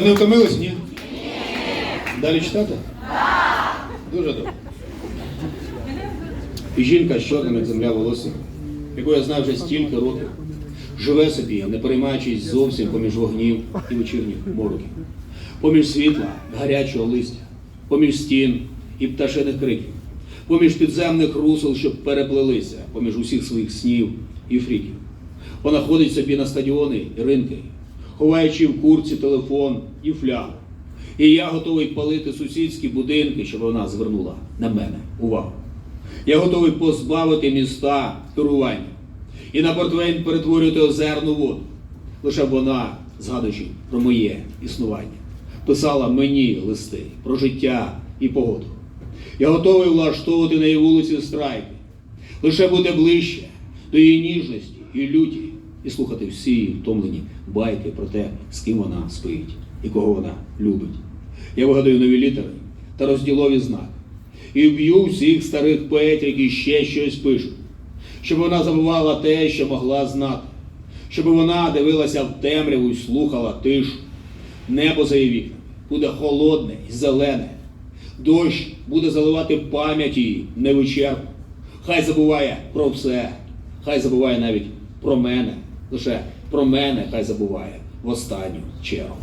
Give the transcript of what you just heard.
Не втомились, ні? Далі читати? Дуже добре. І жінка з чорним, як земля волосся, яку я знаю вже стільки років, живе собі, не переймаючись зовсім поміж вогнів і вечірніх мороків, поміж світла, гарячого листя, поміж стін і пташиних криків, поміж підземних русел, що переплелися, поміж усіх своїх снів і фріків. Вона ходить собі на стадіони і ринки, ховаючи в курці телефон і флягу. І я готовий палити сусідські будинки, щоб вона звернула на мене увагу. Я готовий позбавити міста керування і на портвейн перетворювати озерну воду. Лише вона, згадуючи про моє існування, писала мені листи про життя і погоду. Я готовий влаштовувати на її вулиці страйки, лише бути ближче до її ніжності і люті, і слухати всі втомлені байки про те, з ким вона спить і кого вона любить. Я вигадую нові літери та розділові знаки. І вб'ю всіх старих поетів, які ще щось пишуть, щоб вона забувала те, що могла знати, щоб вона дивилася в темряву і слухала тишу. Небо за її вікнами буде холодне і зелене. Дощ буде заливати пам'ять її невичерпно. Хай забуває про все, хай забуває навіть про мене. Лише про мене хай забуває в останню чергу.